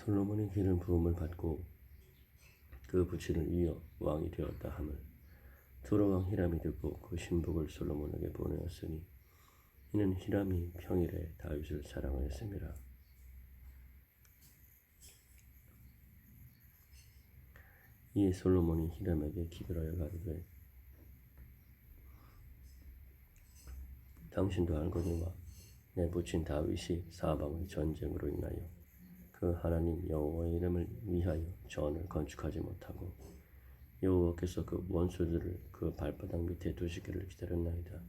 솔로몬이 기름 부음을 받고 그 부치를 이어 왕이 되었다 함을 두로왕 히람이 듣고 그 신복을 솔로몬에게 보내었으니 이는 히람이 평일에 다윗을 사랑하였습니다. 이에 솔로몬이 히람에게 기별하여 가로되 당신도 알거니와 내 부친 다윗이 사방의 전쟁으로 인하여 그 하나님 여호와의 이름을 위하여 전을 건축하지 못하고 여호와께서 그 원수들을 그 발바닥 밑에 두시기를 기다렸나이다.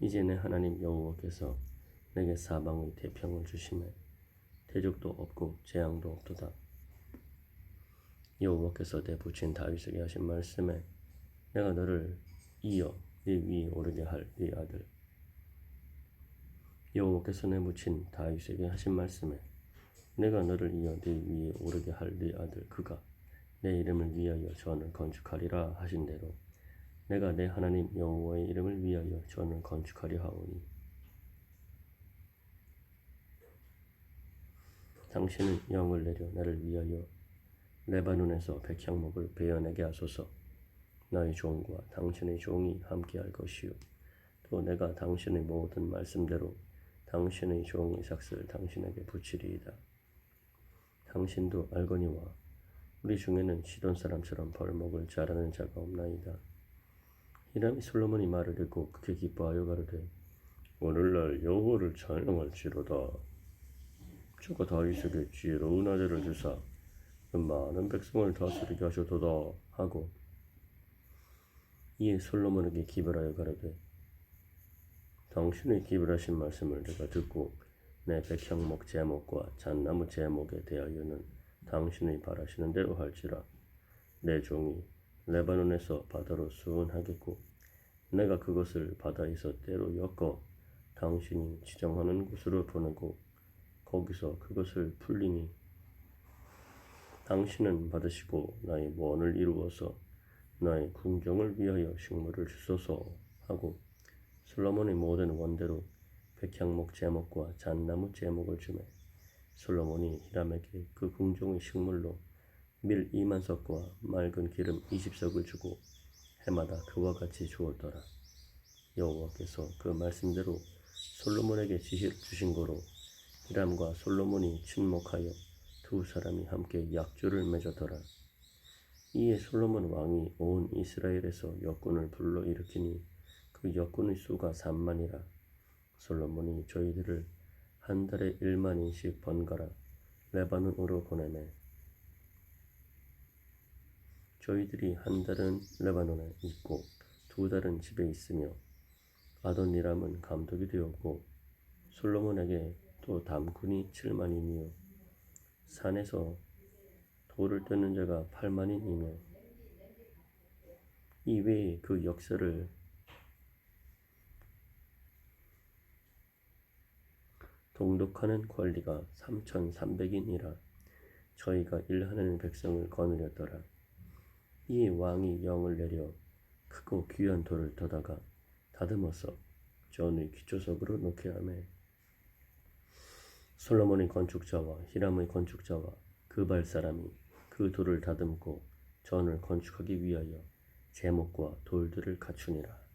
이제 내 하나님 여호와께서 내게 사방의 태평을 주심에 대적도 없고 재앙도 없도다. 여호와께서 내 부친 다윗에게 하신 말씀에 내가 너를 이어 네 위에 오르게 할 네 아들 여호와께서 내 부친 다윗에게 하신 말씀에 내가 너를 이어 네 위에 오르게 할 네 아들 그가 내 이름을 위하여 전을 건축하리라 하신 대로 내가 내 하나님 여호와의 이름을 위하여 전을 건축하려 하오니. 당신은 영을 내려 나를 위하여 레바논에서 백향목을 베어내게 하소서. 나의 종과 당신의 종이 함께할 것이요. 또 내가 당신의 모든 말씀대로 당신의 종 이삭스를 당신에게 붙이리이다. 당신도 알거니와 우리 중에는 시돈 사람처럼 벌목을 자라는 자가 없나이다. 히람이 솔로몬이 말을 듣고 크게 기뻐하여 가로되 오늘날 여호와를 찬양할지로다. 저가 다윗에게 지혜로운 아들을 주사 그 많은 백성을 다스리게 하셨도다. 하고 이에 솔로몬에게 기별하여 가로되 당신의 기별하신 말씀을 내가 듣고 내 백향목 제목과 잣나무 제목에 대하여는 당신의 바라시는 대로 할지라. 내 종이 레바논에서 바다로 수은하겠고 내가 그것을 바다에서 때로 엮어 당신이 지정하는 곳으로 보내고 거기서 그것을 풀리니 당신은 받으시고 나의 원을 이루어서 나의 궁정을 위하여 식물을 주소서 하고 솔로몬의 모든 원대로 백향목 제목과 잣나무 제목을 주매 솔로몬이 히람에게 그 궁정의 식물로 밀 2만 석과 맑은 기름 20석을 주고 해마다 그와 같이 주었더라. 여호와께서 그 말씀대로 솔로몬에게 지시를 주신 거로 히람과 솔로몬이 친목하여 두 사람이 함께 약조를 맺었더라. 이에 솔로몬 왕이 온 이스라엘에서 역군을 불러 일으키니 그 역군의 수가 3만이라. 솔로몬이 저희들을 한 달에 1만인씩 번갈아 레바논으로 보내매 저희들이 한 달은 레바논에 있고 두 달은 집에 있으며 아돈니람은 감독이 되었고 솔로몬에게 또 담군이 7만이며 산에서 돌을 뜨는 자가 8만인이며 이 외에 그 역사를 동독하는 관리가 3,300인이라 저희가 일하는 백성을 거느렸더라. 이 왕이 영을 내려 크고 귀한 돌을 떠다가 다듬어서 전의 기초석으로 놓게 하매 솔로몬의 건축자와 히람의 건축자와 그발 사람이 그 돌을 다듬고 전을 건축하기 위하여 제목과 돌들을 갖추니라.